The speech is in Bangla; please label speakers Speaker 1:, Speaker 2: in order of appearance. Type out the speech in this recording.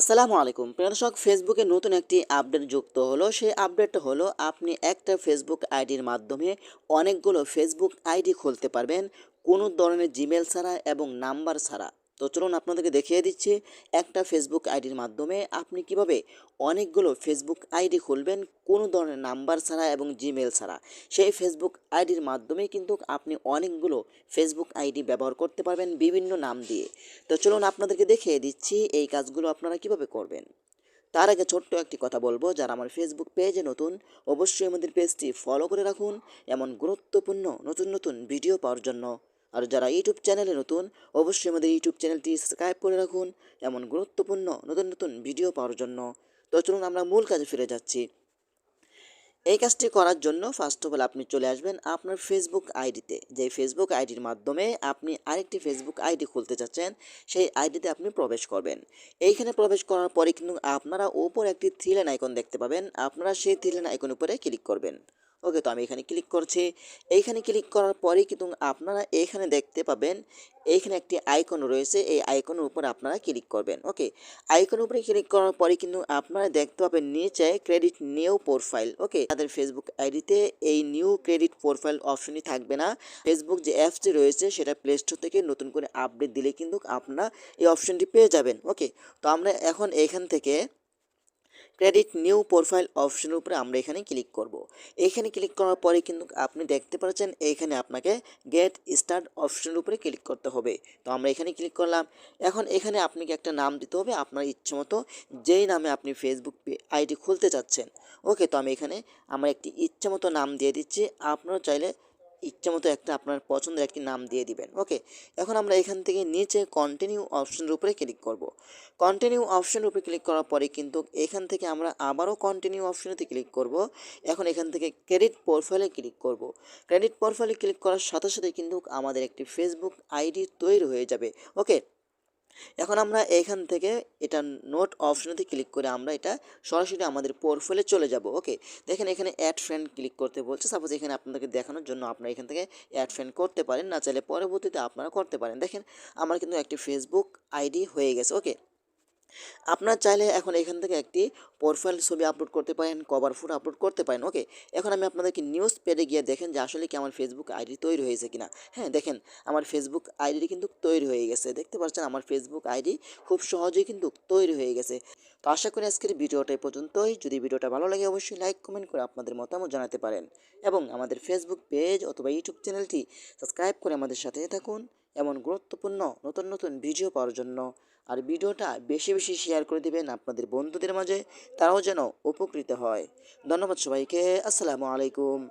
Speaker 1: আসসালামু আলাইকুম। প্রিয় দর্শক ফেসবুকে নতুন একটি আপডেট যুক্ত হলো। সেই আপডেটটা হলো, আপনি একটা ফেসবুক আইডির মাধ্যমে অনেকগুলো ফেসবুক আইডি খুলতে পারবেন। কোনো ধরনের জিমেল ছাড়া এবং নাম্বার ছাড়া। তো চলুন আপনাদেরকে দেখিয়ে দিচ্ছি একটা ফেসবুক আইডির মাধ্যমে আপনি কীভাবে অনেকগুলো ফেসবুক আইডি খুলবেন কোনো ধরনের নাম্বার ছাড়া এবং জিমেল ছাড়া। সেই ফেসবুক আইডির মাধ্যমে কিন্তু আপনি অনেকগুলো ফেসবুক আইডি ব্যবহার করতে পারবেন বিভিন্ন নাম দিয়ে। তো চলুন আপনাদেরকে দেখিয়ে দিচ্ছি এই কাজগুলো আপনারা কীভাবে করবেন। তার আগে ছোট্ট একটি কথা বলব, যারা আমার ফেসবুক পেজে নতুন, অবশ্যই আমাদের পেজটি ফলো করে রাখুন। এমন গুরুত্বপূর্ণ, নতুন নতুন ভিডিও পাওয়ার জন্য আর যারা ইউটিউব চ্যানেলে নতুন, অবশ্যই আমাদের ইউটিউব চ্যানেলটি সাবস্ক্রাইব করে রাখুন এমন গুরুত্বপূর্ণ নতুন নতুন ভিডিও পাওয়ার জন্য। তো চলুন আমরা মূল কাজে ফিরে যাচ্ছি। এই কাজটি করার জন্য ফার্স্ট অফ অল আপনি চলে আসবেন আপনার ফেসবুক আইডিতে। যে ফেসবুক আইডির মাধ্যমে আপনি আরেকটি ফেসবুক আইডি খুলতে চাচ্ছেন সেই আইডিতে আপনি প্রবেশ করবেন। এইখানে প্রবেশ করার পরে কিন্তু আপনারা ওপর একটি থ্রিলেন আইকন দেখতে পাবেন। আপনারা সেই থ্রি লাইন আইকন উপরে ক্লিক করবেন। ওকে, তো আমি এখানে ক্লিক করছি। এইখানে ক্লিক করার পরে কিন্তু আপনারা এখানে দেখতে পাবেন, এইখানে একটি আইকন রয়েছে। এই আইকনের উপর আপনারা ক্লিক করবেন, ওকে? আইকনের উপরে ক্লিক করার পরে কিন্তু আপনারা দেখতে পাবেন নিচে ক্রেডিট নিউ প্রোফাইল ওকে? তাদের ফেসবুক আইডিতে এই নিউ ক্রেডিট প্রোফাইল অপশনই থাকবে না। ফেসবুক যে অ্যাপসটি রয়েছে সেটা প্লে স্টোর থেকে নতুন করে আপডেট দিলে কিন্তু আপনারা এই অপশনটি পেয়ে যাবেন, ওকে? তো আমরা এখন এখান থেকে ক্রেডিট নিউ প্রোফাইল অপশনের উপরে আমরা এখানে ক্লিক করব। এখানে ক্লিক করার পরে কিন্তু আপনি দেখতে পাচ্ছেন এইখানে আপনাকে গেট স্টার্ট অপশনের উপরে ক্লিক করতে হবে। তো আমরা এখানে ক্লিক করলাম। এখন এখানে আপনাকে একটা নাম দিতে হবে আপনার ইচ্ছে মতো। যেই নামে আপনি ফেসবুক আইডি খুলতে চাচ্ছেন। ওকে তো আমি এখানে আমার একটি ইচ্ছে মতো নাম দিয়ে দিচ্ছি। আপনারা চাইলে ইচ্ছা মতো একটা আপনার পছন্দের একটি নাম দিয়ে দিবেন ওকে এখন আমরা এখান থেকে নিচে কন্টিনিউ অপশনের উপরে ক্লিক করব। কন্টিনিউ অপশনের উপরে ক্লিক করার পরে কিন্তু এখান থেকে আমরা আবারও কন্টিনিউ অপশনেতে ক্লিক করব। এখন এখান থেকে ক্রেডিট প্রোফাইলে ক্লিক করব। ক্রেডিট প্রোফাইলে ক্লিক করার সাথে সাথে কিন্তু আমাদের একটি ফেসবুক আইডি তৈরি হয়ে যাবে ওকে এখন আমরা এখান থেকে এটা নোট অপশনেতে ক্লিক করে আমরা এটা সরাসরি আমাদের পোর্টফোলে চলে যাব ওকে দেখেন এখানে অ্যাড ফ্রেন্ড ক্লিক করতে বলছে। সাপোজ এখানে আপনাদেরকে দেখানোর জন্য আপনারা এখান থেকে অ্যাড ফ্রেন্ড করতে পারেন, না চাইলে পরবর্তীতে আপনারা করতে পারেন। দেখেন, আমার কিন্তু একটি ফেসবুক আইডি হয়ে গেছে ওকে আপনার চাইলে এখন এখান থেকে একটি প্রোফাইল ছবি আপলোড করতে পারেন কভার ফটো আপলোড করতে পারেন ওকে এখন আমি আপনাদেরকে নিউজ পেডে গিয়ে দেখেন যে আসলে কি আমার ফেসবুক আইডি তৈরি হয়েছে কিনা। হ্যাঁ দেখেন আমার ফেসবুক আইডি কিন্তু তৈরি হয়ে গেছে। দেখতে পাচ্ছেন আমার ফেসবুক আইডি খুব সহজেই কিন্তু তৈরি হয়ে গেছে। তো আশা করি আজকের ভিডিওটা এই পর্যন্তই। যদি ভিডিওটা ভালো লাগে অবশ্যই লাইক কমেন্ট করে আপনাদের মতামত জানাতে পারেন। এবং আমাদের ফেসবুক পেজ অথবা ইউটিউব চ্যানেলটি সাবস্ক্রাইব করে আমাদের সাথে থাকুন। এমন গুরুত্বপূর্ণ নতুন নতুন ভিডিও পাওয়ার জন্য। আর ভিডিওটা বেশি বেশি শেয়ার করে দিবেন আপনাদের বন্ধুদের মাঝে, তারাও যেন উপকৃত হয়। ধন্যবাদ সবাইকে, আসসালামু আলাইকুম।